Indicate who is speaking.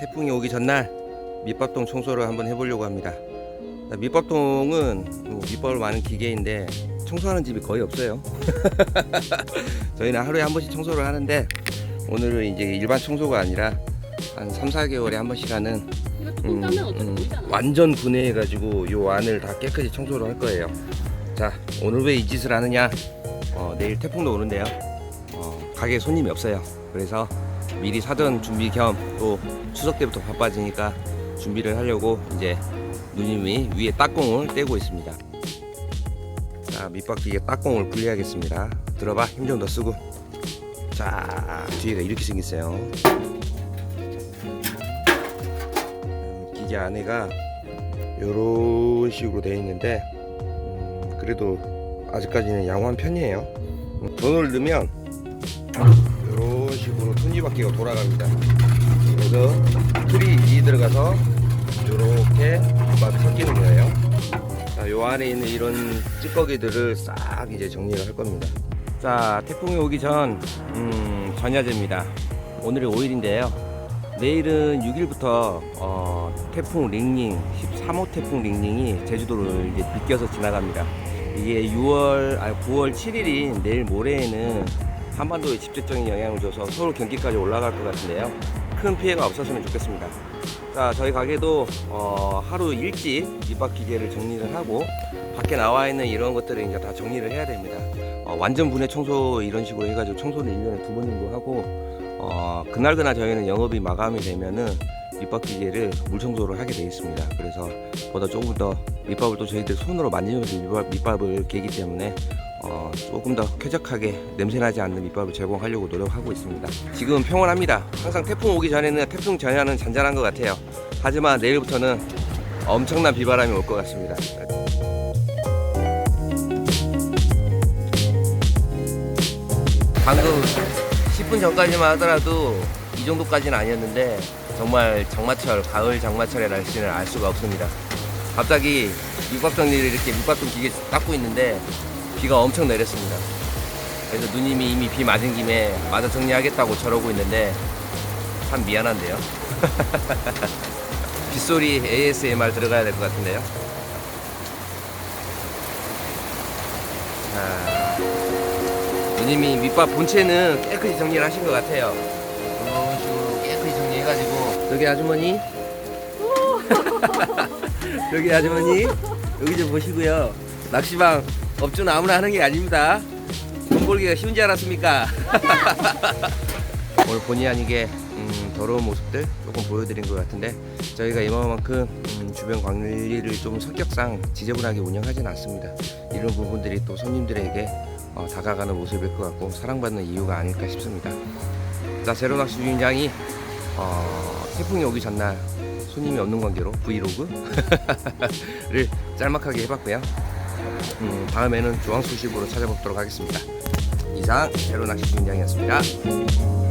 Speaker 1: 태풍이 오기 전날 밑밥동 청소를 한번 해보려고 합니다. 자, 밑밥동은 뭐 밑밥을 많은 기계인데 청소하는 집이 거의 없어요. 저희는 하루에 한 번씩 청소를 하는데 오늘은 이제 일반 청소가 아니라 한 3, 4개월에 한 번씩 하는 음, 음. 완전 분해해가지고 요 안을 다 깨끗이 청소를 할 거예요. 자, 오늘 왜 이 짓을 하느냐? 어, 내일 태풍도 오는데요. 어, 가게에 손님이 없어요. 그래서 미리 사전 준비 겸 또 추석 때부터 바빠지니까 준비를 하려고 이제 누님이 위에 딱공을 떼고 있습니다. 자, 밑바퀴에 딱공을 분리하겠습니다. 들어봐, 힘 좀 더 쓰고. 자, 뒤에가 이렇게 생겼어요. 음, 기계 안에가 이런 식으로 되어 있는데 음, 그래도 아직까지는 양호한 편이에요. 음, 돈을 넣으면 바퀴가 돌아갑니다. 그래서 틀이 이 들어가서 이렇게 맛이 섞이는 거예요. 자, 요 안에 있는 이런 찌꺼기들을 싹 이제 정리를 할 겁니다. 자, 태풍이 오기 전 음, 전야제입니다. 오늘이 5일인데요. 내일은 6일부터 어, 태풍 링링 13호 태풍 링링이 제주도를 이제 비껴서 지나갑니다. 이게 6월 아 9월 7일인 내일 모레에는 한반도에 직접적인 영향을 줘서 서울 경기까지 올라갈 것 같은데요. 큰 피해가 없었으면 좋겠습니다. 자 저희 가게도 어, 하루 일찍 밑밥 기계를 정리를 하고 밖에 나와 있는 이런 것들을 이제 다 정리를 해야 됩니다. 어, 완전 분해 청소 이런 식으로 해가지고 청소를 1년에 두 번 정도 하고 어, 그날 그날 저희는 영업이 마감이 되면은 밑밥 기계를 물 청소를 하게 되어 있습니다. 그래서 보다 조금 더 밑밥을 또 저희들 손으로 만지면서 밑밥, 밑밥을 개기 때문에 어, 조금 더 쾌적하게 냄새나지 않는 밑밥을 제공하려고 노력하고 있습니다. 지금 평온합니다. 항상 태풍 오기 전에는 태풍 전야는 잔잔한 것 같아요. 하지만 내일부터는 엄청난 비바람이 올 것 같습니다. 방금 10분 전까지만 하더라도 이 정도까지는 아니었는데 정말 장마철, 가을 장마철의 날씨는 알 수가 없습니다. 갑자기 밑밥 정리를 이렇게 밑밥 좀 기계 닦고 있는데 비가 엄청 내렸습니다. 그래서 누님이 이미 비 맞은 김에 마저 정리하겠다고 저러고 있는데 참 미안한데요. 빗소리 ASMR 들어가야 될 것 같은데요. 자, 누님이 밑밥 본체는 깨끗이 정리를 하신 것 같아요. 이런 식으로 깨끗이 정리해가지고 여기 아주머니 여기 아주머니 여기 좀 보시고요. 낚시방 업주는 아무나 하는 게 아닙니다. 돈 벌기가 쉬운 줄 알았습니까? 오늘 본의 아니게 음, 더러운 모습들 조금 보여드린 것 같은데 저희가 이만큼 음, 주변 관리를 좀 성격상 지저분하게 운영하진 않습니다. 이런 부분들이 또 손님들에게 어, 다가가는 모습일 것 같고 사랑받는 이유가 아닐까 싶습니다. 자 제로낚시 주인장이 어, 태풍이 오기 전날 손님이 없는 관계로 브이로그를 짤막하게 해봤고요. 음, 다음에는 중앙수십으로 찾아뵙도록 하겠습니다. 이상 제로낚시 주인장이었습니다.